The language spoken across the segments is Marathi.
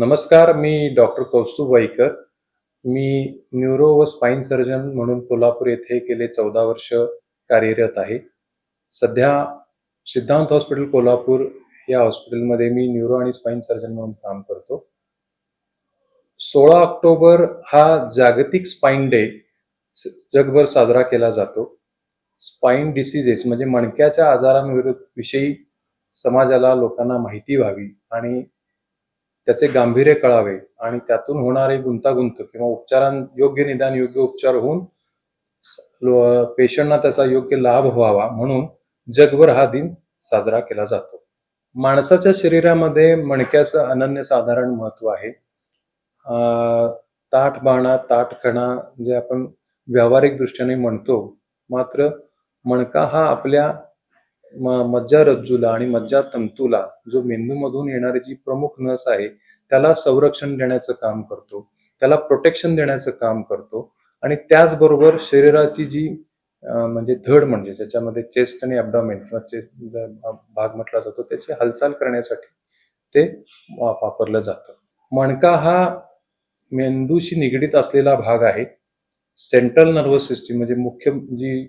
नमस्कार मी डॉक्टर कौस्तुभ वाईकर मी न्यूरो व स्पाईन सर्जन म्हणून कोल्हापूर येथे गेले चौदा वर्ष कार्यरत आहे. सध्या सिद्धांत हॉस्पिटल कोल्हापूर या हॉस्पिटलमध्ये मी न्यूरो आणि स्पाईन सर्जन म्हणून काम करतो. सोळा ऑक्टोबर हा जागतिक स्पाईन डे जगभर साजरा केला जातो. स्पाईन डिसिजेस म्हणजे मणक्याच्या आजारांविरुद्ध विषयी समाजाला लोकांना माहिती व्हावी आणि त्याचे गांभीर्य कळावे आणि त्यातून होणारे गुंतागुंत किंवा उपचारां योग्य निदान योग्य उपचार होऊन पेशंटना त्याचा योग्य लाभ व्हावा म्हणून जगभर हा दिन साजरा केला जातो. माणसाच्या शरीरामध्ये मणक्याचं अनन्यसाधारण महत्त्व आहे. अं, ताठ बाणा जे आपण व्यावहारिक दृष्टीने म्हणतो मात्र मणका हा आपल्या मज्जारज्जूला आणि मज्जातंतूला जो मेंदूमधून येणारी जी प्रमुख नस आहे त्याला संरक्षण देण्याचं काम करतो. त्याला प्रोटेक्शन देण्याचं काम करतो. आणि त्याचबरोबर शरीराची जी म्हणजे धड म्हणजे ज्याच्यामध्ये चेस्ट आणि अबडॉमेन किंवा चेस्ट भाग म्हटला जातो त्याची हालचाल करण्यासाठी ते वापरलं जातं. मणका हा मेंदूशी निगडीत असलेला भाग आहे. सेंट्रल नर्वस सिस्टीम म्हणजे मुख्य जी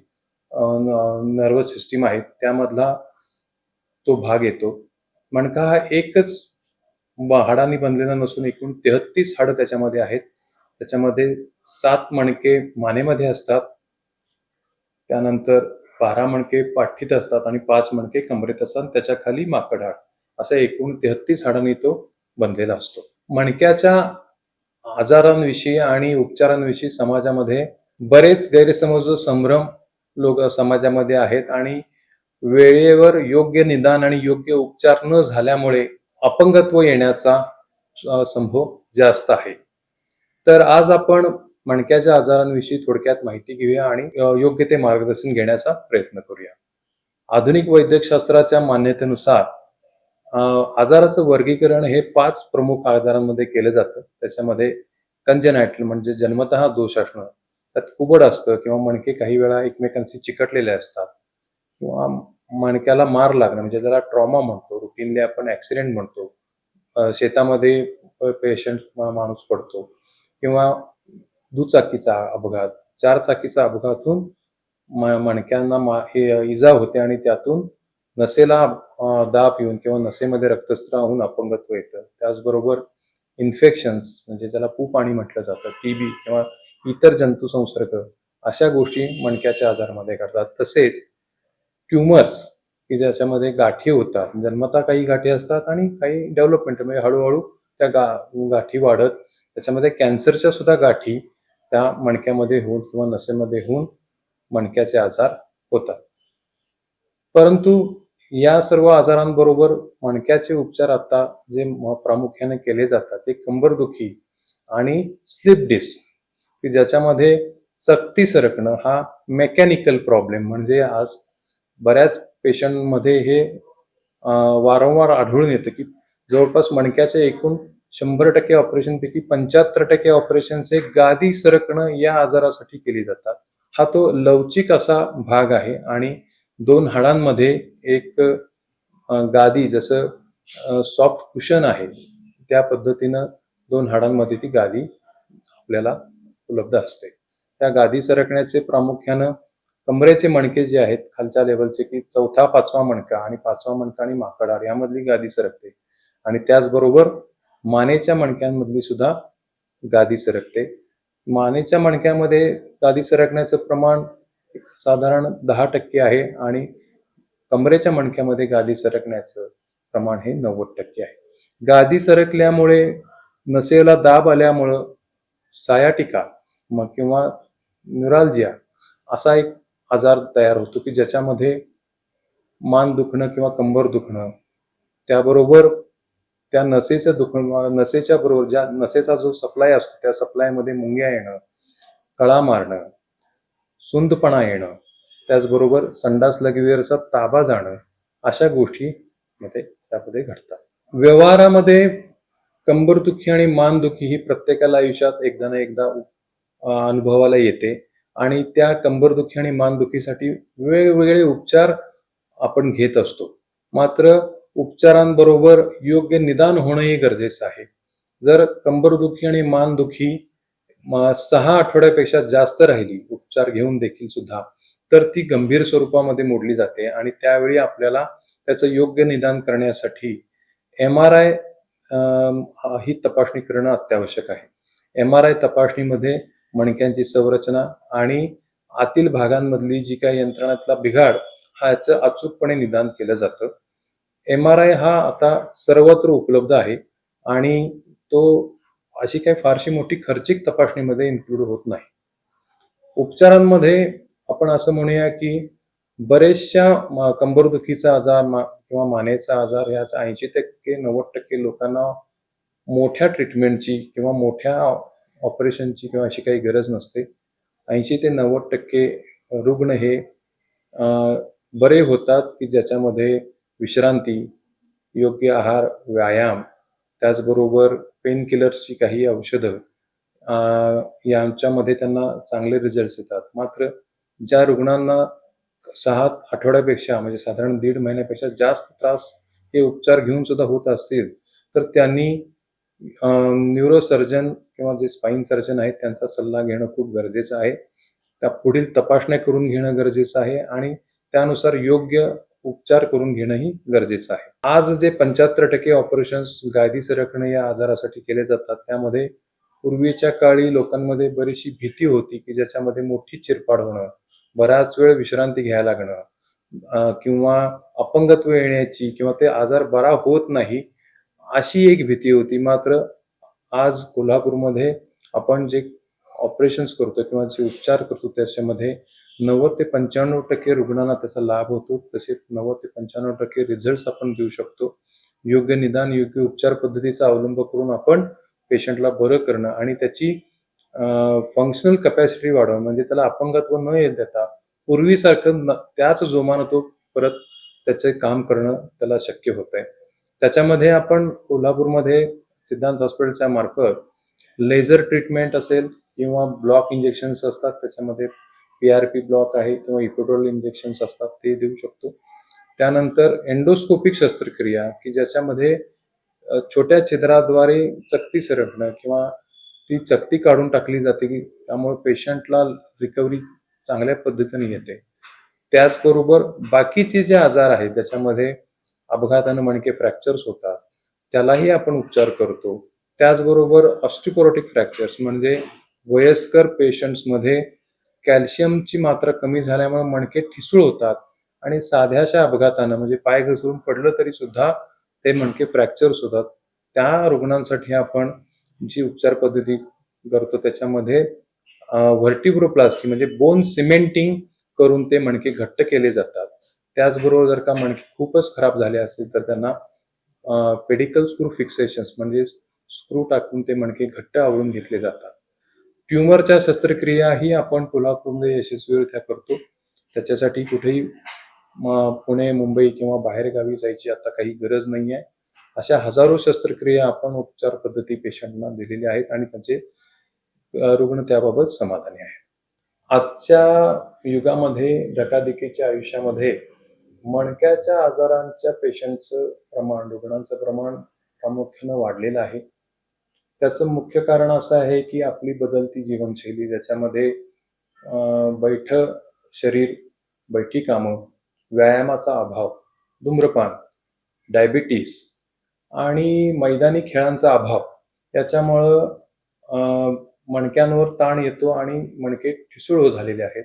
नर्वस सिस्टीम आहे त्यामधला तो भाग येतो. मणका हा एकच ब- हाडांनी बनलेला नसून एकूण तेहत्तीस हाडं त्याच्यामध्ये आहेत. त्याच्यामध्ये सात मणके मानेमध्ये असतात. त्यानंतर बारा मणके पाठीत असतात आणि पाच मणके कमरेत असतात. त्याच्याखाली माकड हाड. अशा एकूण तेहत्तीस हाडांनी तो बनलेला असतो. मणक्याच्या आजारांविषयी आणि उपचारांविषयी समाजामध्ये बरेच गैरसमज संभ्रम लोक समाजामध्ये आहेत आणि वेळेवर योग्य निदान आणि योग्य उपचार न झाल्यामुळे अपंगत्व येण्याचा संभव जास्त आहे. तर आज आपण मणक्याच्या आजारांविषयी थोडक्यात माहिती घेऊया आणि योग्य ते मार्गदर्शन घेण्याचा प्रयत्न करूया. आधुनिक वैद्यकशास्त्राच्या मान्यतेनुसार आजाराचं वर्गीकरण हे पाच प्रमुख आजारांमध्ये केलं जातं. त्याच्यामध्ये कंजनॅटल म्हणजे जन्मतः दोष असणं त्यात कुबड असतं किंवा मणके काही वेळा एकमेकांशी चिकटलेले असतात किंवा मणक्याला मार लागणं म्हणजे त्याला ट्रॉमा म्हणतो रुटीनली आपण ऍक्सिडेंट म्हणतो शेतामध्ये पेशंट माणूस पडतो किंवा दुचाकीचा अपघात चार चाकीचा अपघात होऊन म- मणक्यांना मा- इजा होते आणि त्यातून नसेला दाब येऊन किंवा नसेमध्ये रक्तस्त्राव होऊन अपंगत्व येतं. त्याचबरोबर इन्फेक्शन्स म्हणजे ज्याला पू पाणी म्हटलं जातं टीबी किंवा इतर जंतू संसर्ग अशा गोष्टी मणक्याच्या आजारामध्ये करतात. तसेच ट्युमर्स की ज्याच्यामध्ये गाठी होतात. जन्मता काही गाठी असतात आणि काही डेव्हलपमेंट म्हणजे हळूहळू त्या गा गाठी वाढत त्याच्यामध्ये कॅन्सरच्या सुद्धा गाठी त्या मणक्यामध्ये होऊन किंवा नसेमध्ये होऊन मणक्याचे आजार होतात. परंतु या सर्व आजारांबरोबर मणक्याचे उपचार आता जे प्रामुख्याने केले जातात ते कंबरदुखी आणि स्लिप डिस्क की ज्याच्यामध्ये सक्ती सरकणं हा मेकॅनिकल प्रॉब्लेम म्हणजे आज बऱ्याच पेशंटमध्ये हे वारंवार आढळून येतं की जवळपास मणक्याच्या एकूण शंभर टक्के ऑपरेशनपैकी पंच्याहत्तर टक्के ऑपरेशन हे गादी सरकणं या आजारासाठी केली जातात. हा तो लवचिक असा भाग आहे आणि दोन हाडांमध्ये एक गादी जसं सॉफ्ट कुशन आहे त्या पद्धतीनं दोन हाडांमध्ये ती गादी आपल्याला उपलब्ध असते. त्या गादी सरकण्याचे प्रामुख्यानं कमरेचे मणके जे आहेत खालच्या लेवलचे की चौथा पाचवा मणका आणि पाचवा मणका आणि माकडार यामधली गादी सरकते. आणि त्याचबरोबर मानेच्या मणक्यांमधली सुद्धा गादी सरकते. मानेच्या मणक्यामध्ये गादी सरकण्याचं प्रमाण साधारण दहा टक्के आहे आणि कमरेच्या मणक्यामध्ये गादी सरकण्याचं प्रमाण हे नव्वद टक्के आहे. गादी सरकल्यामुळे नसेला दाब आल्यामुळं सायाटिका किंवा न्युराल्जिया असा एक आजार तयार होतो की ज्याच्यामध्ये मान दुखणं किंवा कंबर दुखणं त्याबरोबर त्या नसेचं दुखणं नसेच्या बरोबर ज्या नसेचा जो सप्लाय असतो त्या सप्लायमध्ये मुंग्या येणं कळा मारणं सुंदपणा येणं त्याचबरोबर संडास लगवीवरचा ताबा जाणं अशा गोष्टी मध्ये त्यामध्ये घडतात. व्यवहारामध्ये कंबरदुखी आणि मानदुखी ही प्रत्येकाला आयुष्यात एकदा ना एकदा अनुभवाला येते. आणि त्या कंबरदुखी आणि मानदुखीसाठी वेगवेगळे उपचार आपण घेत असतो. मात्र उपचारांबरोबर योग्य निदान होणंही गरजेचं आहे. जर कंबरदुखी आणि मानदुखी सहा आठवड्यापेक्षा जास्त राहिली उपचार घेऊन देखील सुद्धा तर ती गंभीर स्वरूपामध्ये मोडली जाते आणि त्यावेळी आपल्याला त्याचं योग्य निदान करण्यासाठी एम आर आय ही तपासणी करणं अत्यावश्यक आहे. एम आर आय तपासणीमध्ये मणक्यांची संरचना आणि आतील भागांमधली जी काही यंत्रणातला बिघाड हा याचं अचूकपणे निदान केलं जातं. एम आर आय हा आता सर्वत्र उपलब्ध आहे आणि तो अशी काही फारशी मोठी खर्चिक तपासणीमध्ये इन्क्लूड होत नाही. उपचारांमध्ये आपण असं म्हणूया की बरेचशा कंबरदुखीचा आजार मा- किंवा मानेचा आजार ह्या ऐंशी टक्के नव्वद टक्के लोकांना मोठ्या ट्रीटमेंटची किंवा मोठ्या ऑपरेशनची किंवा अशी काही गरज नसते. ऐंशी ते नव्वद टक्के रुग्ण हे बरे होतात की ज्याच्यामध्ये विश्रांती योग्य आहार व्यायाम त्याचबरोबर पेन किलर्सची काही औषधं यांच्यामध्ये त्यांना चांगले रिझल्ट येतात. मात्र ज्या रुग्णांना सहा आठवड्यापेक्षा म्हणजे साधारण दीड महिन्यापेक्षा जास्त त्रास हे उपचार घेऊन सुद्धा होत असतील तर त्यांनी न्यूरोसर्जन किंवा जे स्पाईन सर्जन आहेत त्यांचा सल्ला घेणं खूप गरजेचं आहे. त्या पुढील तपासण्या करून घेणं गरजेचं आहे आणि त्यानुसार योग्य उपचार करून घेणंही गरजेचं आहे. आज जे पंच्याहत्तर टक्के ऑपरेशन्स गादी सरकणे या आजारासाठी केले जातात त्यामध्ये पूर्वीच्या काळी लोकांमध्ये बरीचशी भीती होती की ज्याच्यामध्ये मोठी चिरपाड होणं बराच वेळ विश्रांती घ्यायला लागणं किंवा अपंगत्व येण्याची किंवा ते आजार बरा होत नाही अशी एक भीती होती. मात्र आज कोल्हापूरमध्ये आपण जे ऑपरेशन्स करतो किंवा जे उपचार करतो त्याच्यामध्ये नव्वद ते पंच्याण्णव टक्के रुग्णांना त्याचा लाभ होतो. तसेच नव्वद ते पंच्याण्णव टक्के रिझल्ट आपण देऊ शकतो. योग्य निदान योग्य उपचार पद्धतीचा अवलंब करून आपण पेशंटला बरं करणं आणि त्याची फंक्शनल कपॅसिटी वाढवणं म्हणजे त्याला अपंगत्व न येत देता पूर्वीसारखं न- त्याच जोमानं तो परत त्याचे काम करणं त्याला शक्य होत आहे त्याच्यामध्ये आपण कोल्हापूरमध्ये सिद्धांत हॉस्पिटलच्या मार्फत लेझर ट्रीटमेंट असेल किंवा ब्लॉक इंजेक्शन्स असतात त्याच्यामध्ये पी आर पी ब्लॉक आहे किंवा इकोटोल इंजेक्शन्स असतात ते देऊ शकतो. त्यानंतर एंडोस्कोपिक शस्त्रक्रिया की ज्याच्यामध्ये छोट्या छिद्राद्वारे चकती सरकणं किंवा ती चकती काढून टाकली जाते की त्यामुळे पेशंटला रिकव्हरी चांगल्या पद्धतीने येते. त्याचबरोबर बाकीचे जे आजार आहेत त्याच्यामध्ये अपघातानं मणके फ्रॅक्चर्स होतात. त्यालाही आपण उपचार करतो. त्याचबरोबर ऑस्टिपोरोटिक फ्रॅक्चर्स म्हणजे वयस्कर पेशंट्समध्ये कॅल्शियमची मात्रा कमी झाल्यामुळे मणके ठिसूळ होतात आणि साध्याशा अपघातानं म्हणजे पाय घसरून पडलं तरी सुद्धा ते मणके फ्रॅक्चर्स होतात. त्या रुग्णांसाठी आपण जी उपचार पद्धती करतो त्याच्यामध्ये व्हर्टिब्रोप्लास्टी म्हणजे बोन सिमेंटिंग करून ते मणके घट्ट केले जातात. त्याचबरोबर जर का मणके खूपच खराब झाले असतील तर त्यांना पेडिकल स्क्रू फिक्सेशन्स म्हणजे स्क्रू टाकून ते मणके घट्ट आवळून घेतले जातात. ट्युमरच्या शस्त्रक्रियाही आपण कोल्हापूरमध्ये यशस्वीरित्या करतो. त्याच्यासाठी कुठेही पुणे मुंबई किंवा बाहेरगावी जायची आता काही गरज नाही आहे अशा हजारो शस्त्रक्रिया आपण उपचार पद्धती पेशंटना दिलेल्या आहेत आणि त्यांचे रुग्ण त्याबाबत समाधानी आहेत. आजच्या युगामध्ये धकाधकीच्या आयुष्यामध्ये मणक्याच्या आजारांच्या पेशंटचं प्रमाण रुग्णांचं प्रमाण प्रामुख्यानं वाढलेलं आहे. त्याचं मुख्य कारण असं आहे की आपली बदलती जीवनशैली ज्याच्यामध्ये बैठ शरीर बैठी कामं व्यायामाचा अभाव धूम्रपान डायबिटीस आणि मैदानी खेळांचा अभाव याच्यामुळं मणक्यांवर ताण येतो आणि मणके ठिसूळ झालेले आहेत.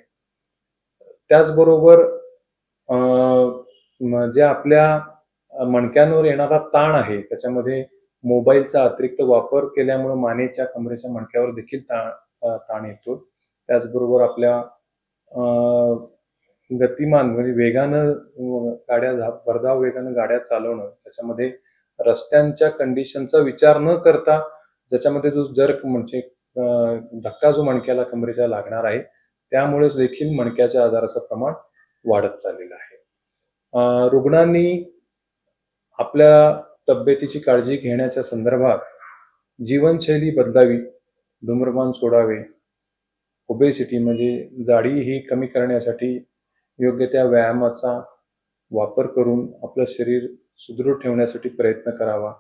त्याचबरोबर जे आपल्या मणक्यांवर येणारा ताण आहे त्याच्यामध्ये मोबाईलचा अतिरिक्त वापर केल्यामुळे मानेच्या कमरेच्या मणक्यावर देखील ताण ताण येतो. त्याचबरोबर आपल्या अ, गतिमान म्हणजे वेगानं गाड्या भरधाव वेगानं गाड्या चालवणं त्याच्यामध्ये रस्त्यांच्या कंडिशनचा विचार न करता ज्याच्यामध्ये जो जर म्हणजे धक्का जो मणक्याला कमरेच्या लागणार आहे त्यामुळे देखील मणक्याच्या आजाराचं प्रमाण वाढत चाललेलं आहे. रुग्णांनी आपल्या तब्येतीची काळजी घेण्याच्या संदर्भात जीवनशैली बदलावी धूम्रपान सोडावे ओबेसिटी म्हणजे जाडी ही कमी करण्यासाठी योग्य त्या व्यायामाचा वापर करून आपलं शरीर सुदृढ ठेवण्यासाठी प्रयत्न करावा.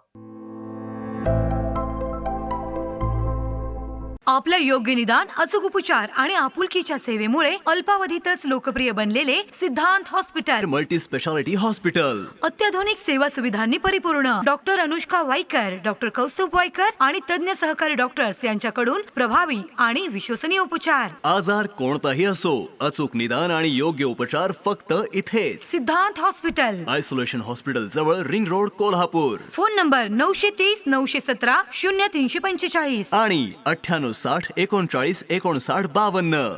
आपलं योग्य निदान अचूक उपचार आणि आपुलकीच्या सेवेमुळे अल्पावधीतच लोकप्रिय बनलेले सिद्धांत हॉस्पिटल. Multi speciality hospital. अत्याधुनिक सेवा सुविधांनी परिपूर्ण. डॉक्टर अनुष्का वाईकर डॉक्टर कौस्तुभ वाईकर आणि तज्ञ सहकारी डॉक्टर्स यांच्याकडून प्रभावी आणि विश्वसनीय उपचार. आजार कोणताही असो अचूक निदान आणि योग्य उपचार फक्त इथेच. सिद्धांत हॉस्पिटल. आयसोलेशन हॉस्पिटल जवळ ring road Kolhapur. Phone number नऊशे तीस नऊशे सतरा शून्य तीनशे पंचेचाळीस. आणि अठ्ठ्याण्णव साठ एकोणचाळीस एकोणसाठ बावन्न.